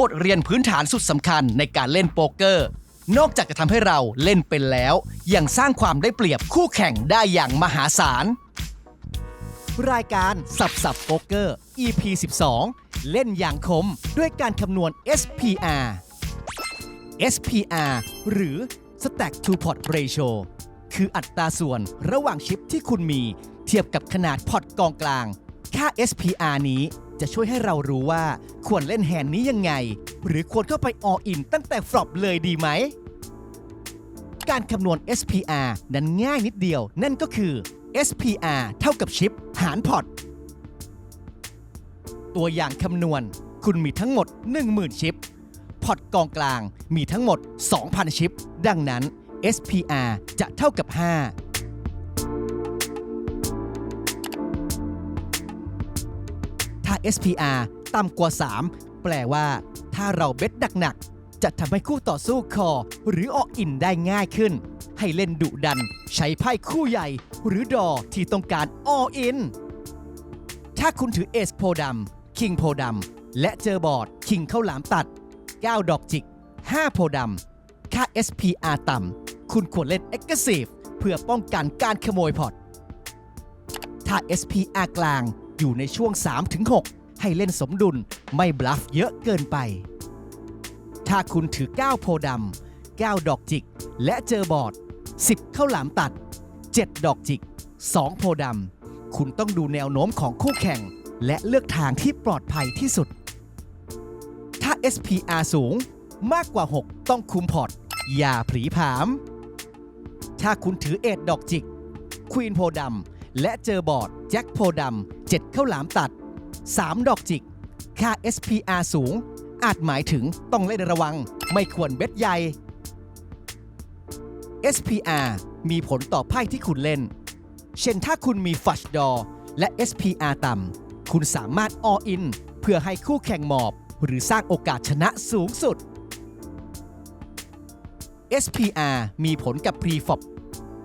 บทเรียนพื้นฐานสุดสำคัญในการเล่นโป๊กเกอร์ นอกจากจะทำให้เราเล่นเป็นแล้ว ยังสร้างความได้เปรียบคู่แข่งได้อย่างมหาศาล รายการสับสับโป๊กเกอร์ EP 12 เล่นอย่างคมด้วยการคำนวณ SPR SPR หรือ Stack to Pot Ratio คืออัตราส่วนระหว่างชิปที่คุณมี เทียบกับขนาดพอร์ตกองกลาง ค่า SPR นี้ จะช่วยให้เรารู้ว่าควรเล่นแฮนด์นี้ยังไง หรือควรเข้าไป all in ตั้งแต่ฟลอปเลยดีไหม การคำนวณ SPR นั้นง่ายนิดเดียว นั่นก็คือ SPR เท่ากับชิป หารพอร์ตตัวอย่างคำนวณ คุณมีทั้งหมด 10,000 ชิป พอร์ตกองกลางมีทั้งหมด 2,000 ชิป ดังนั้น SPR จะเท่ากับ 5 SPR ต่ำกว่า 3 แปลว่า ถ้าเราเบ็ดหนักๆ จะทำให้คู่ต่อสู้คอ หรือออกอินได้ง่ายขึ้น ให้เล่นดุดัน ใช้ไพ่คู่ใหญ่ หรือดอที่ต้องการอออิน ถ้าคุณถือเอสโพดำคิงโพดำและเจอบอร์ดคิงเข้าหลามตัด 9 ดอกจิก 5 โพดำค่า SPR ต่ำคุณควรเล่น Aggressive เพื่อป้องกันการขโมยพอร์ตถ้า SPR กลาง อยู่ในช่วง 3-6 ให้เล่นสมดุลไม่บลัฟเยอะเกินไป ถ้าคุณถือ 9 โพดำ9ดอกจิก และเจอบอร์ด 10 เข้าหลามตัด 7 ดอกจิก 2 โพดำคุณต้องดูแนวโน้มของคู่แข่ง และเลือกทางที่ปลอดภัยที่สุด ถ้า SPR สูงมากกว่า 6 ต้องคุมพอร์ต อย่าผลีผาม ถ้าคุณถือเอ็ดดอกจิก ควีนโพดำและเจอบอร์ด แจ็คโพดำ 7 ข้าวหลามตัด 3 ดอกจิก ค่า SPR สูง อาจหมายถึงต้องเล่นระวัง ไม่ควรเบ็ดใหญ่ SPR มีผลต่อไพ่ที่คุณเล่น เช่นถ้าคุณมีฟัชดอและ SPR ต่ำ คุณสามารถ all in เพื่อให้คู่แข่งหมอบ หรือสร้างโอกาสชนะสูงสุด SPR มีผลกับ Preflop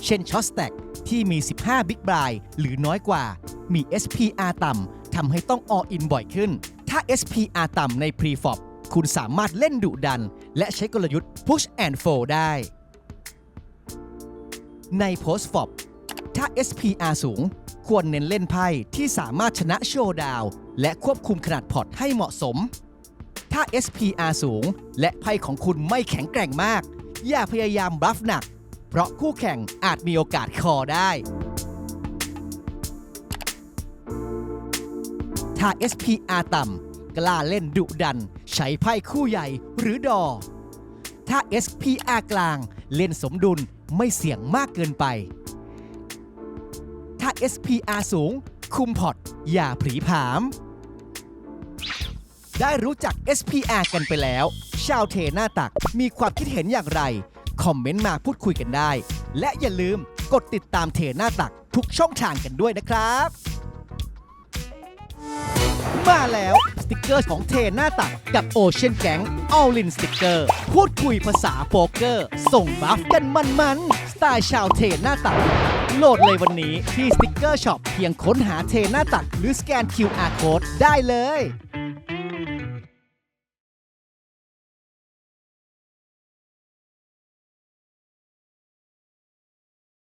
เช่นช็อตสแต็กที่มี 15 Big Blind หรือน้อยกว่า มี SPR ต่ำทำให้ต้อง all in บ่อยขึ้น ถ้า SPR ต่ำใน Preflop คุณสามารถเล่นดุดัน และใช้กลยุทธ์ Push and Fold ได้ ใน Post Flop ถ้า SPR สูง ควรเน้นเล่นไพ่ที่สามารถชนะโชว์ดาวและควบคุมขนาดพอร์ตให้เหมาะสม ถ้า SPR สูง และไพ่ของคุณไม่แข็งแกร่งมาก อย่าพยายามบลัฟหนัก เพราะคู่แข่งอาจมีโอกาสคอได้า SPR ต่ำ กล้าเล่นดุดัน ใช้ไพ่คู่ใหญ่หรือดอ ถ้า SPR กลางเล่นสมดุลไม่เสี่ยงมากเกินไป ถ้า SPR สูง คุมพอร์ตอย่าผลีผาม ได้รู้จัก SPR กันไปแล้ว ชาวเทหน้าตักมีความคิดเห็นอย่างไร คอมเมนต์มาพูดคุยกันได้ และอย่าลืมกดติดตามเทหน้าตักทุกช่องทางกันด้วยนะครับ มาแล้ว สติกเกอร์ของเทหน้าตักกับโอเชียนแก๊งออลลินสติกเกอร์ พูดคุยภาษาโป๊กเกอร์ ส่งบัฟกันมันๆ สไตล์ชาวเทหน้าตัก โหลดเลยวันนี้ที่สติกเกอร์ช็อปเพียงค้นหาเทหน้าตัก หรือสแกน QR Code ได้เลย